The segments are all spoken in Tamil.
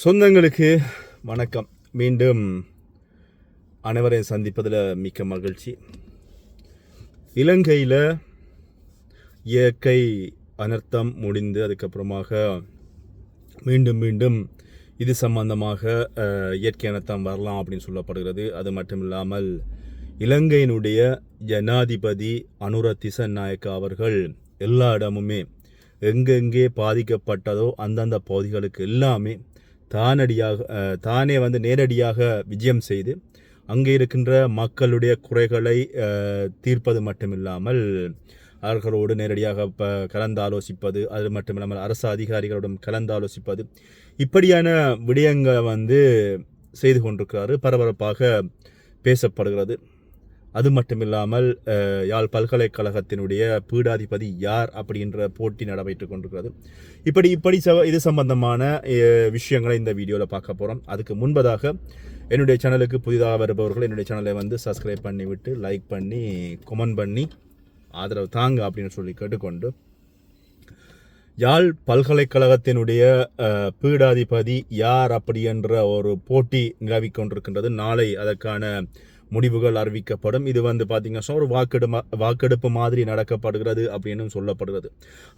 சொந்தங்களுக்கு வணக்கம். மீண்டும் அனைவரையும் சந்திப்பதில் மிக்க மகிழ்ச்சி. இலங்கையில் இயற்கை அனர்த்தம் முடிந்து அதுக்கப்புறமாக மீண்டும் மீண்டும் இது சம்பந்தமாக இயற்கை அனர்த்தம் வரலாம் அப்படின்னு சொல்லப்படுகிறது. அது மட்டும் இல்லாமல் இலங்கையினுடைய ஜனாதிபதி அனுர திசநாயக்க அவர்கள் எல்லா இடமுமே எங்கெங்கே பாதிக்கப்பட்டதோ அந்தந்த பகுதிகளுக்கு எல்லாமே தானடியாக தானே வந்து நேரடியாக விஜயம் செய்து அங்கே இருக்கின்ற மக்களுடைய குறைகளை தீர்ப்பது மட்டுமில்லாமல் அவர்களோடு நேரடியாக இப்போ கலந்தாலோசிப்பது அது மட்டுமில்லாமல் அரசு அதிகாரிகளுடன் கலந்தாலோசிப்பது இப்படியான விடயங்களை வந்து செய்து கொண்டிருக்கிறாரு. பரபரப்பாக பேசப்படுகிறது. அது மட்டுமில்லாமல் இல்லாமல் யாழ் பல்கலைக்கழகத்தினுடைய பீடாதிபதி யார் அப்படின்ற போட்டி நடைபெற்று கொண்டிருக்கிறது. இப்படி இப்படி ச இது சம்பந்தமான விஷயங்களை இந்த வீடியோவில் பார்க்க போகிறோம் அதுக்கு முன்பதாக என்னுடைய சேனலுக்கு புதிதாக வருபவர்கள் என்னுடைய சேனலை வந்து சப்ஸ்கிரைப் பண்ணிவிட்டு லைக் பண்ணி கொமெண்ட் பண்ணி ஆதரவு தாங்க அப்படின்னு சொல்லி கேட்டுக்கொண்டு யாழ் பல்கலைக்கழகத்தினுடைய பீடாதிபதி யார் அப்படி என்ற ஒரு போட்டி நிலவிக் கொண்டிருக்கின்றது. நாளை அதற்கான முடிவுகள் அறிவிக்கப்படும். இது வந்து பார்த்தீங்கன்னா ஒரு வாக்கெடு வாக்கெடுப்பு மாதிரி நடக்கப்படுகிறது அப்படின்னு சொல்லப்படுகிறது.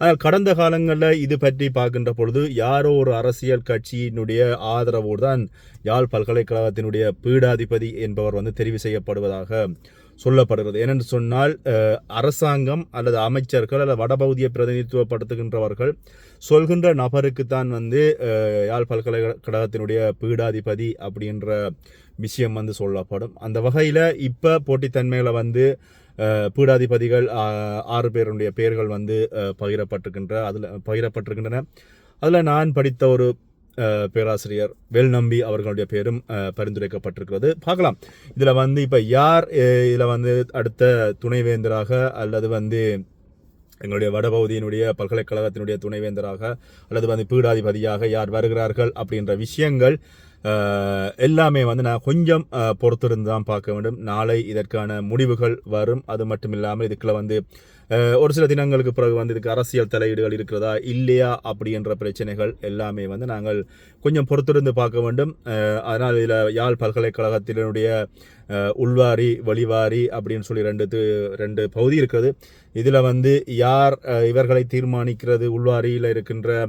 ஆனால் கடந்த காலங்களில் இது பற்றி பார்க்கின்ற பொழுது யாரோ ஒரு அரசியல் கட்சியினுடைய ஆதரவோடு தான் யாழ் பல்கலைக்கழகத்தினுடைய பீடாதிபதி என்பவர் வந்து தெரிவு செய்யப்படுவதாக சொல்லப்படுகிறது. ஏனென்று சொன்னால் அரசாங்கம் அல்லது அமைச்சர்கள் அல்லது வடபகுதியை பிரதிநிதித்துவப்படுத்துகின்றவர்கள் சொல்கின்ற நபருக்கு தான் வந்து யாழ் பல்கலைக்கழகத்தினுடைய பீடாதிபதி அப்படின்ற விஷயம் வந்து சொல்லப்படும். அந்த வகையில் இப்போ போட்டித்தன்மையில் வந்து பீடாதிபதிகள் ஆறு பேருடைய பெயர்கள் வந்து பகிரப்பட்டிருக்கின்ற அதில் பகிரப்பட்டிருக்கின்றன. அதில் நான் படித்த ஒரு பேராசிரியர் வெல்நம்பி அவர்களுடைய பேரும் பரிந்துரைக்கப்பட்டிருக்கிறது. பார்க்கலாம். இதில் வந்து இப்போ யார் இதில் வந்து அடுத்த துணைவேந்தராக அல்லது வந்து எங்களுடைய வடபகுதியினுடைய பல்கலைக்கழகத்தினுடைய துணைவேந்தராக அல்லது வந்து பீடாதிபதியாக யார் வருகிறார்கள் அப்படின்ற விஷயங்கள் எல்லாமே வந்து நான் கொஞ்சம் பொறுத்திருந்து தான் பார்க்க வேண்டும். நாளை இதற்கான முடிவுகள் வரும். அது மட்டும் இல்லாமல் இதுக்குள்ள வந்து ஒரு சில தினங்களுக்கு பிறகு வந்து இதுக்கு அரசியல் தலையீடுகள் இருக்கிறதா இல்லையா அப்படின்ற பிரச்சனைகள் எல்லாமே வந்து நாங்கள் கொஞ்சம் பொறுத்திருந்து பார்க்க வேண்டும். அதனால் இதில் யாழ் பல்கலைக்கழகத்தினுடைய உள்வாரி வழிவாரி அப்படின்னு சொல்லி ரெண்டு து- ரெண்டு பகுதி இருக்கிறது. இதில் வந்து யார் இவர்களை தீர்மானிக்கிறது உள்வாரியில் இருக்கின்ற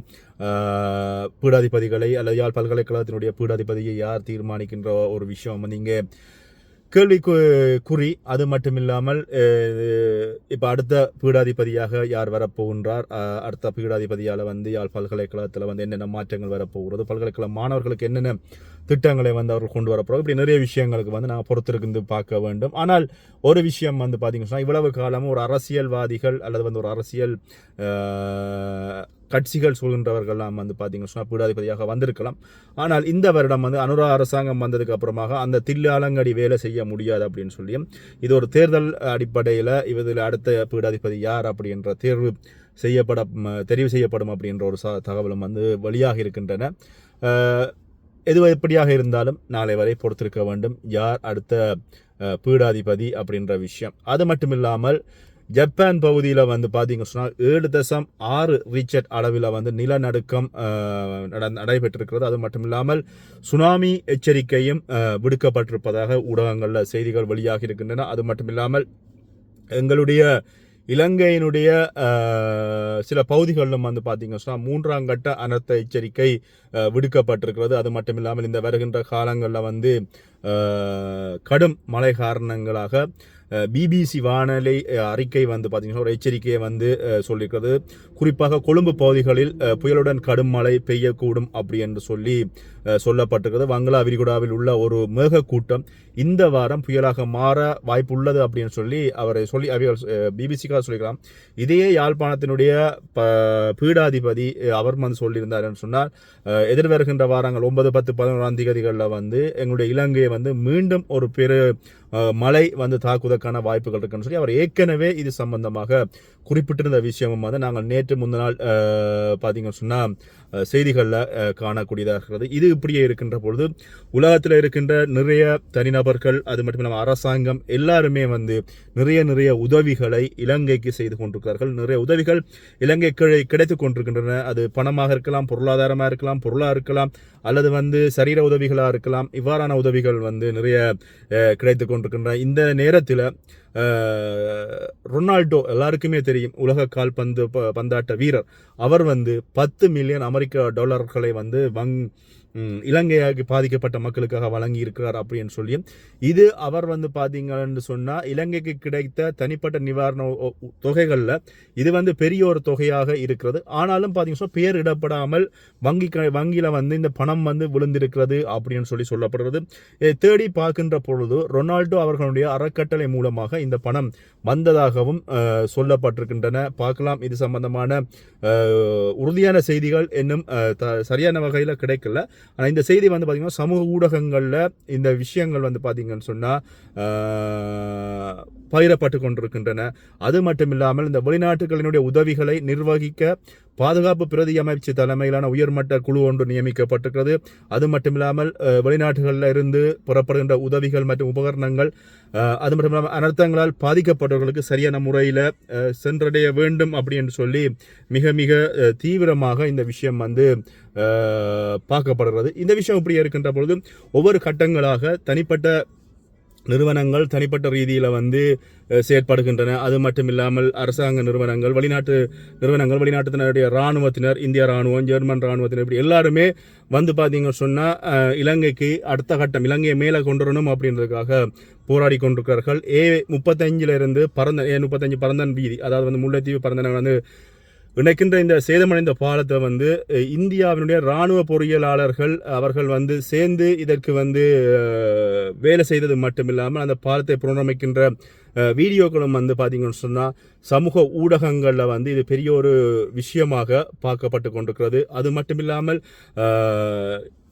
பீடாதிபதிகளை அல்லது யாழ் பல்கலைக்கழகத்தினுடைய பீடாதிபதியை யார் தீர்மானிக்கின்ற ஒரு விஷயம் வந்து இங்கே கேள்வி குறி அது மட்டும் இல்லாமல் இப்போ அடுத்த பீடாதிபதியாக யார் வரப்போகின்றார்? அடுத்த பீடாதிபதியால் வந்து யாழ் பல்கலைக்கழகத்தில் வந்து என்னென்ன மாற்றங்கள் வரப்போகிறது? பல்கலைக்கழக மாணவர்களுக்கு என்னென்ன திட்டங்களை வந்து அவர்கள் கொண்டு வரப்போகிறோம் இப்படி நிறைய விஷயங்களுக்கு வந்து நாங்கள் பொறுத்திருந்து பார்க்க வேண்டும். ஆனால் ஒரு விஷயம் வந்து பார்த்தீங்கன்னா இவ்வளவு காலமும் ஒரு அரசியல்வாதிகள் அல்லது வந்து ஒரு அரசியல் கட்சிகள் சொல்கின்றவர்கள்லாம் வந்து பார்த்தீங்கன்னா பீடாதிபதியாக வந்திருக்கலாம். ஆனால் இந்த வருடம் வந்து அனுரா அரசாங்கம் வந்ததுக்கு அப்புறமாக அந்த தில்லாலங்கடி வேலை செய்ய முடியாது அப்படின்னு சொல்லியும் இது ஒரு தேர்தல் அடிப்படையில் இதில் அடுத்த பீடாதிபதி யார் அப்படின்ற தேர்வு செய்யப்பட தெரிவு செய்யப்படும் அப்படின்ற ஒரு ச தகவலும் வந்து வழியாக இருக்கின்றன. எது எப்படியாக இருந்தாலும் நாளை வரை பொறுத்திருக்க வேண்டும் யார் அடுத்த பீடாதிபதி அப்படின்ற விஷயம். அது மட்டும் இல்லாமல் ஜப்பான் பகுதியில் வந்து பார்த்தீங்க சொன்னால் ஏழு தசம் ஆறு ரீச்சட் அளவில் வந்து நிலநடுக்கம் நடைபெற்றிருக்கிறது. அது மட்டும் இல்லாமல் சுனாமி எச்சரிக்கையும் விடுக்கப்பட்டிருப்பதாக ஊடகங்களில் செய்திகள் வெளியாகி இருக்கின்றன. அது மட்டும் இல்லாமல் எங்களுடைய இலங்கையினுடைய சில பகுதிகளிலும் வந்து பார்த்தீங்கன்னா சொன்னால் மூன்றாம் கட்ட அனர்த்த எச்சரிக்கை விடுக்கப்பட்டிருக்கிறது. அது மட்டும் இல்லாமல் இந்த வருகின்ற காலங்களில் வந்து கடும் மழை காரணங்களாக பிபிசி வானொலி அறிக்கை வந்து பார்த்தீங்கன்னா ஒரு எச்சரிக்கையை வந்து சொல்லியிருக்கிறது. குறிப்பாக கொழும்பு பகுதிகளில் புயலுடன் கடும் மழை பெய்யக்கூடும் அப்படி என்று சொல்லி சொல்லப்பட்டிருக்கிறது. வங்களா விரிகுடாவில் உள்ள ஒரு மேகக்கூட்டம் இந்த வாரம் புயலாக மாற வாய்ப்புள்ளது அப்படின்னு சொல்லி அவரை சொல்லி அவர்கள் பிபிசிக்காக சொல்லிக்கலாம் இதையே யாழ்ப்பாணத்தினுடைய ப பீடாதிபதி அவர் வந்து சொல்லியிருந்தார் என்று சொன்னால் அஹ், எதிர்வருகின்ற வாரங்கள் ஒன்பது பத்து பதினோராம் தேதிகளில் வந்து எங்களுடைய இலங்கையை வந்து மீண்டும் ஒரு பெரு மழை வந்து தாக்குவதற்கான வாய்ப்புகள் இருக்குன்னு சொல்லி அவர் ஏற்கனவே இது சம்பந்தமாக குறிப்பிட்டிருந்த விஷயமும் வந்து நாங்கள் நேற்று முந்தின நாள் பார்த்தீங்கன்னு சொன்னால் செய்திகளில் காணக்கூடியதாக இருக்கிறது. இது இப்படியே இருக்கின்ற பொழுது உலகத்தில் இருக்கின்ற நிறைய தனிநபர்கள் அது மட்டும் இல்லாமல் அரசாங்கம் எல்லாருமே வந்து நிறைய நிறைய உதவிகளை இலங்கைக்கு செய்து கொண்டிருக்கிறார்கள். நிறைய உதவிகள் இலங்கைக்கு கிடைத்து கொண்டிருக்கின்றன. அது பணமாக இருக்கலாம் பொருளாதாரமாக இருக்கலாம் பொருளாக இருக்கலாம் அல்லது வந்து சரீர உதவிகளாக இருக்கலாம். இவ்வாறான உதவிகள் வந்து நிறைய கிடைத்து கொண்டிருக்கின்றன. இந்த நேரத்தில் ரொனால்டோ எல்லாருக்குமே தெரியும் உலக கால்பந்து பந்தாட்ட வீரர். அவர் வந்து பத்து மில்லியன் அமெரிக்க டாலர்களை வந்து வங் இலங்கையாக பாதிக்கப்பட்ட மக்களுக்காக வழங்கி இருக்கிறார் அப்படின்னு சொல்லி. இது அவர் வந்து பார்த்தீங்கன்னு சொன்னால் இலங்கைக்கு கிடைத்த தனிப்பட்ட நிவாரண தொகைகளில் இது வந்து பெரிய ஒரு தொகையாக இருக்கிறது. ஆனாலும் பார்த்தீங்கன்னா பேர் இடப்படாமல் வங்கி வங்கியில் வந்து இந்த பணம் வந்து விழுந்திருக்கிறது அப்படின்னு சொல்லி சொல்லப்படுறது. தேடி பார்க்கின்ற பொழுது ரொனால்டோ அவர்களுடைய அறக்கட்டளை மூலமாக இந்த பணம் வந்ததாகவும் சொல்லப்பட்டிருக்கின்றன. பார்க்கலாம். இது சம்பந்தமான உறுதியான செய்திகள் இன்னும் சரியான வகையில் கிடைக்கல. ஆனால் இந்த செய்தி வந்து பார்த்திங்கன்னா சமூக ஊடகங்களில் இந்த விஷயங்கள் வந்து பார்த்திங்கன்னு சொன்னால் பயிரப்பட்டு கொண்டிருக்கின்றன அது மட்டும் இல்லாமல் இந்த வெளிநாட்டுகளினுடைய உதவிகளை நிர்வகிக்க பாதுகாப்பு பிரதி அமைச்சு தலைமையிலான உயர்மட்ட குழு ஒன்று நியமிக்கப்பட்டிருக்கிறது. அது மட்டும் இல்லாமல் வெளிநாட்டுகளில் இருந்து புறப்படுகின்ற உதவிகள் மற்றும் உபகரணங்கள் அது மட்டும் இல்லாமல் அனர்த்தங்களால் பாதிக்கப்பட்டவர்களுக்கு சரியான முறையில் சென்றடைய வேண்டும் அப்படின்னு சொல்லி மிக மிக தீவிரமாக இந்த விஷயம் வந்து பார்க்கப்படுகிறது. இந்த விஷயம் இப்படி இருக்கின்ற பொழுது ஒவ்வொரு கட்டங்களாக தனிப்பட்ட நிறுவனங்கள் தனிப்பட்ட ரீதியில் வந்து செயற்படுகின்றன. அது மட்டும் இல்லாமல் அரசாங்க நிறுவனங்கள் வெளிநாட்டு நிறுவனங்கள் வெளிநாட்டினுடைய இராணுவத்தினர் இந்திய இராணுவம் ஜெர்மன் இராணுவத்தினர் இப்படி எல்லாருமே வந்து பார்த்தீங்கன்னு சொன்னால் இலங்கைக்கு அடுத்த கட்டம் இலங்கையை மேலே கொண்டு வரணும் அப்படின்றதுக்காக போராடி கொண்டிருக்கிறார்கள். ஏ முப்பத்தஞ்சிலிருந்து பரந்த ஏ முப்பத்தஞ்சு பரந்தன் வீதி அதாவது வந்து முல்லைத்தீவு பரந்தனை வந்து இணைக்கின்ற இந்த சேதமடைந்த பாலத்தை வந்து இந்தியாவினுடைய இராணுவ பொறியியலாளர்கள் அவர்கள் வந்து சேர்ந்து இதற்கு வந்து வேலை செய்தது மட்டுமில்லாமல் அந்த பாலத்தை புனரமைக்கின்ற வீடியோக்களும் வந்து பார்த்தீங்கன்னு சொன்னால் சமூக ஊடகங்களில் வந்து இது பெரிய ஒரு விஷயமாக பார்க்கப்பட்டு கொண்டிருக்கிறது. அது மட்டும் இல்லாமல்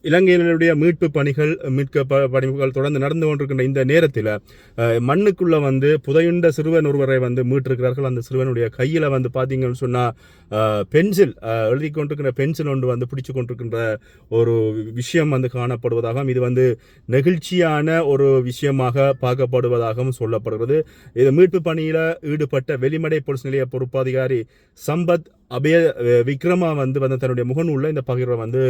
இலங்கையினுடைய மீட்பு பணிகள் மீட்க பணிகள் தொடர்ந்து நடந்து கொண்டிருக்கின்ற இந்த நேரத்தில் மண்ணுக்குள்ளே வந்து புதையுண்ட சிறுவன் ஒருவரை வந்து மீட்டிருக்கிறார்கள். அந்த சிறுவனுடைய கையில் வந்து பார்த்தீங்கன்னு சொன்னால் பென்சில் எழுதி கொண்டிருக்கிற பென்சில் ஒன்று வந்து பிடிச்சு கொண்டிருக்கின்ற ஒரு விஷயம் வந்து காணப்படுவதாகவும் இது வந்து நெகிழ்ச்சியான ஒரு விஷயமாக பார்க்கப்படுவதாகவும் சொல்லப்படுகிறது. இது மீட்பு பணியில் ஈடுபட்ட வெளிமடை போலீஸ் நிலைய பொறுப்பாதிகாரி சம்பத் அபய விக்ரமா வந்து வந்து தன்னுடைய முகநூலில் இந்த பகிர்வை வந்து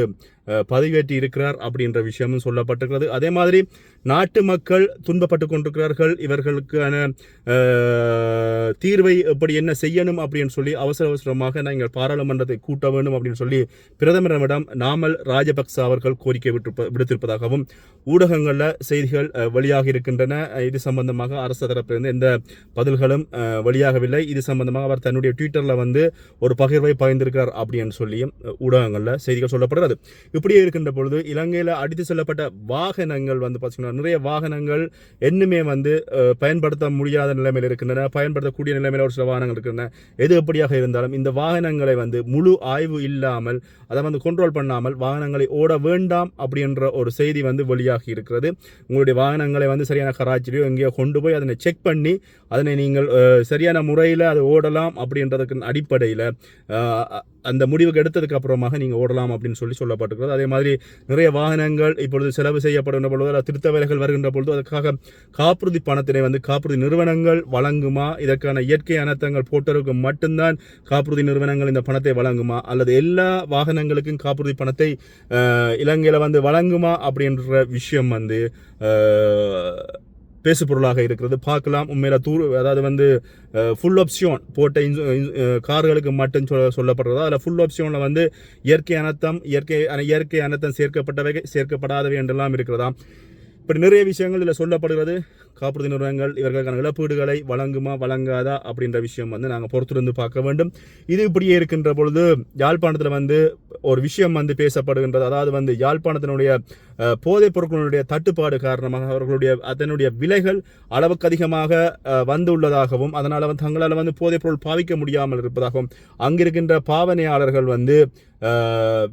பதிவேற்றி இருக்கிறார் அப்படின்ற விஷயமும் சொல்லப்பட்டிருக்கிறது. அதே மாதிரி நாட்டு மக்கள் துன்பப்பட்டு கொண்டிருக்கிறார்கள். இவர்களுக்கான தீர்வை எப்படி என்ன செய்யணும் அப்படின்னு சொல்லி அவசர அவசரமாக நாங்கள் பாராளுமன்றத்தை கூட்ட வேண்டும் அப்படின்னு சொல்லி பிரதமரிடம் நாமல் ராஜபக்ச அவர்கள் கோரிக்கை விட்டு விடுத்திருப்பதாகவும் ஊடகங்களில் செய்திகள் வெளியாக இருக்கின்றன. இது சம்பந்தமாக அரசு தரப்பிலிருந்து எந்த பதில்களும் வெளியாகவில்லை. இது சம்பந்தமாக அவர் தன்னுடைய ட்விட்டரில் வந்து ஒரு பகிர்வை பகிர்ந்திருக்கிறார் அப்படின்னு சொல்லியும் ஊடகங்களில் செய்திகள் சொல்லப்படுகிறது. இப்படியே இருக்கின்ற பொழுது இலங்கையில் அடித்து செல்லப்பட்ட வாகனங்கள் வந்து பார்த்தீங்கன்னா நிறைய வாகனங்கள் இன்னுமே வந்து பயன்படுத்த முடியாத நிலைமையில் இருக்கின்றன பயன்படுத்தக்கூடிய நிலைமையில் ஒரு சில வாகனங்கள் இருக்கின்றன. எது எப்படியாக இருந்தாலும் இந்த வாகனங்களை வந்து முழு ஆய்வு இல்லாமல் அதை வந்து கண்ட்ரோல் பண்ணாமல் வாகனங்களை ஓட வேண்டாம் அப்படின்ற ஒரு செய்தி வந்து வெளியாகி இருக்கிறது. உங்களுடைய வாகனங்களை வந்து சரியான கராச்சிலையோ எங்கேயோ கொண்டு போய் அதனை செக் பண்ணி அதனை நீங்கள் சரியான முறையில் அதை ஓடலாம் அப்படின்றதுக்கு அடிப்படையில் அந்த முடிவுக்கு எடுத்ததுக்கு அப்புறமாக நீங்கள் ஓடலாம் அப்படின்னு சொல்லி சொல்லப்பட்டிருக்கிறது. அதே மாதிரி நிறைய வாகனங்கள் இப்பொழுது செலவு செய்யப்படுகின்ற பொழுது திருத்த வேலைகள் வருகின்ற பொழுது அதற்காக காப்புறுதி பணத்தினை வந்து காப்புறுதி நிறுவனங்கள் வழங்குமா? இதற்கான இயற்கை அனர்த்தங்கள் போட்டவருக்கு மட்டும்தான் காப்புறுதி நிறுவனங்கள் இந்த பணத்தை வழங்குமா? அல்லது எல்லா வாகனங்களுக்கும் காப்புறுதி பணத்தை இலங்கையில் வந்து வழங்குமா? அப்படின்ற விஷயம் வந்து பேசு பொருளாக இருக்கிறது. பார்க்கலாம். உண்மையில தூர் அதாவது வந்து ஃபுல் ஆப்ஷன் போட்ட கார்களுக்கு மட்டும் சொல்ல சொல்லப்படுறதா? அதில் ஃபுல் ஆப்ஷனில் வந்து இயற்கை அனர்த்தம் இயற்கை இயற்கை அனர்த்தம் சேர்க்கப்பட்டவை சேர்க்கப்படாதவை என்றெல்லாம் இருக்கிறதா இப்படி நிறைய விஷயங்கள் இதில் சொல்லப்படுகிறது. காப்புறுதி நிறுவனங்கள் இவர்களுக்கான இழப்பீடுகளை வழங்குமா வழங்காதா அப்படின்ற விஷயம் வந்து நாங்கள் பொறுத்திருந்து பார்க்க வேண்டும். இது இப்படியே இருக்கின்ற பொழுது யாழ்ப்பாணத்தில் வந்து ஒரு விஷயம் வந்து பேசப்படுகின்றது. அதாவது வந்து யாழ்ப்பாணத்தினுடைய போதைப் பொருட்களுடைய தட்டுப்பாடு காரணமாக அவர்களுடைய அதனுடைய விலைகள் அளவுக்கு அதிகமாக வந்து உள்ளதாகவும் அதனால் வந்து தங்களால் வந்து போதைப் பொருள் பாவிக்க முடியாமல் இருப்பதாகவும் அங்கிருக்கின்ற பாவனையாளர்கள் வந்து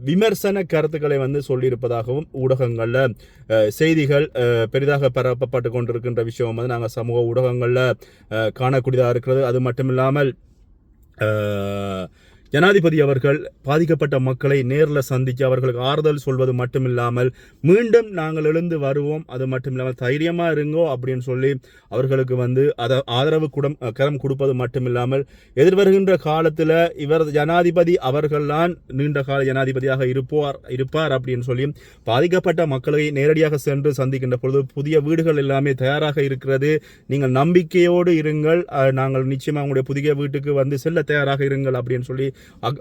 விமர்சன கருத்துக்களை வந்து சொல்லியிருப்பதாகவும் ஊடகங்களில் செய்திகள் பெரிதாக பரப்பப்பட்டு கொண்டிருக்கின்ற விஷயம் வந்து நாங்கள் சமூக ஊடகங்களில் காணக்கூடியதாக இருக்கிறது. அது மட்டும் இல்லாமல் ஜனாதிபதி அவர்கள் பாதிக்கப்பட்ட மக்களை நேரில் சந்தித்து அவர்களுக்கு ஆறுதல் சொல்வது மட்டுமில்லாமல் மீண்டும் நாங்கள் எழுந்து வருவோம் அது மட்டும் இல்லாமல் தைரியமாக இருங்கோ அப்படின்னு சொல்லி அவர்களுக்கு வந்து அதை ஆதரவு குடம் கரம் கொடுப்பது மட்டுமில்லாமல் எதிர்வருகின்ற காலத்தில் இவர் ஜனாதிபதி அவர்கள்தான் நீண்ட கால ஜனாதிபதியாக இருப்பார் இருப்பார் அப்படின்னு சொல்லி பாதிக்கப்பட்ட மக்களை நேரடியாக சென்று சந்திக்கின்ற பொழுது புதிய வீடுகள் எல்லாமே தயாராக இருக்கிறது. நீங்கள் நம்பிக்கையோடு இருங்கள் நாங்கள் நிச்சயமாக உங்களுடைய புதிய வீட்டுக்கு வந்து செல்ல தயாராக இருங்கள் அப்படின்னு சொல்லி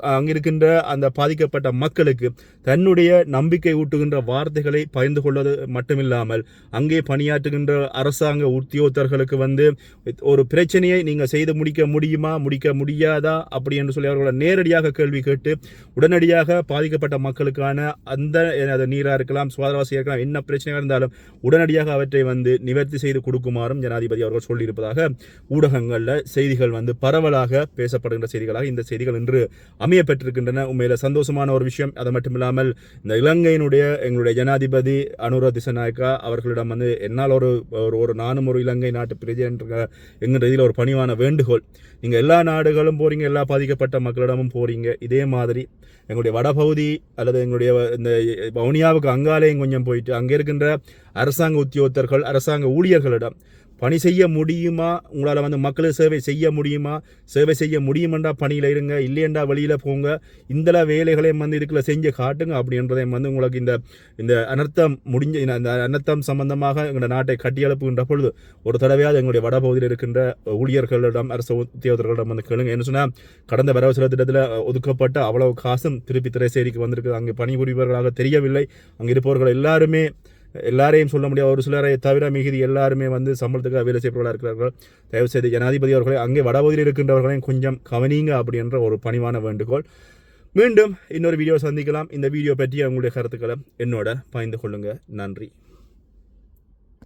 அங்கிருக்கின்ற அந்த பாதிக்கப்பட்ட மக்களுக்கு தன்னுடைய நம்பிக்கை ஊட்டுகின்ற வார்த்தைகளை பகிர்ந்து கொள்வது மட்டுமில்லாமல் அங்கே பணியாற்றுகின்ற அரசாங்க உத்தியோகத்தர்களுக்கு வந்து ஒரு பிரச்சனையை நீங்கள் செய்து முடிக்க முடியுமா முடிக்க முடியாதா அப்படி என்று சொல்லி அவர்களை நேரடியாக கேள்வி கேட்டு உடனடியாக பாதிக்கப்பட்ட மக்களுக்கான அந்த அது நீராக இருக்கலாம் சுவாதவாசியாக இருக்கலாம் என்ன பிரச்சனையாக இருந்தாலும் உடனடியாக அவற்றை வந்து நிவர்த்தி செய்து கொடுக்குமாறும் ஜனாதிபதி அவர்கள் சொல்லியிருப்பதாக ஊடகங்களில் செய்திகள் வந்து பரவலாக பேசப்படுகின்ற செய்திகளாக இந்த செய்திகள் இன்று அமைய பெற்றிருக்கின்றன உண்மையில் சந்தோஷமான ஒரு விஷயம். அது மட்டும் இல்லாமல் இந்த இலங்கையினுடைய எங்களுடைய ஜனாதிபதி அனுரா திசநாயக்கா அவர்களிடம் வந்து என்னால் ஒரு ஒரு ஒரு நானும் ஒரு இலங்கை நாட்டு பிரசிடென்ட் என்கிற இதில் ஒரு பணிவான வேண்டுகோள். நீங்கள் எல்லா நாடுகளும் போகிறீங்க எல்லா பாதிக்கப்பட்ட மக்களிடமும் போறீங்க. இதே மாதிரி எங்களுடைய வடபகுதி அல்லது எங்களுடைய இந்த வவுனியாவுக்கு அங்காலேயும் கொஞ்சம் போயிட்டு அங்கே இருக்கின்ற அரசாங்க உத்தியோகத்தர்கள் அரசாங்க ஊழியர்களிடம் பணி செய்ய முடியுமா? உங்களால் வந்து மக்களுக்கு சேவை செய்ய முடியுமா? சேவை செய்ய முடியுமெண்டா பணியில் இருங்க. இல்லையண்டா வெளியில் போங்க. இந்தள வேலைகளையும் வந்து இதுக்குள்ள செஞ்சு காட்டுங்க அப்படின்றதையும் வந்து உங்களுக்கு இந்த இந்த அனர்த்தம் முடிஞ்ச இந்த- அனர்த்தம் சம்பந்தமாக எங்கள் நாட்டை கட்டியெழுப்புகின்ற பொழுது ஒரு தடவையாவது எங்களுடைய வடபகுதியில் இருக்கின்ற ஊழியர்களிடம் அரசு உத்தியோகர்களிடம் வந்து கேளுங்க. என்ன சொன்னால் கடந்த வரவு செலவு திட்டத்தில் ஒதுக்கப்பட்ட அவ்வளவு காசும் திருப்பி திரைசேரிக்கு வந்திருக்கு அங்கே பணிபுரிபவர்களாக தெரியவில்லை. அங்கே இருப்பவர்கள் எல்லாருமே எல்லாரையும் சொல்ல முடியாது. ஒரு சிலரை தவிர மிகுதி எல்லாருமே வந்து சம்பளத்துக்காக வேலை செய்பவர்களாக இருக்கிறார்கள். தயவுசெய்து ஜனாதிபதி அவர்களை அங்கே வடபகுதியில் இருக்கின்றவர்களையும் கொஞ்சம் கவனிங்க அப்படின்ற ஒரு பணிவான வேண்டுகோள். மீண்டும் இன்னொரு வீடியோ சந்திக்கலாம். இந்த வீடியோ பற்றி உங்களுடைய கருத்துக்களை என்னோட பகிர்ந்து கொள்ளுங்கள் நன்றி.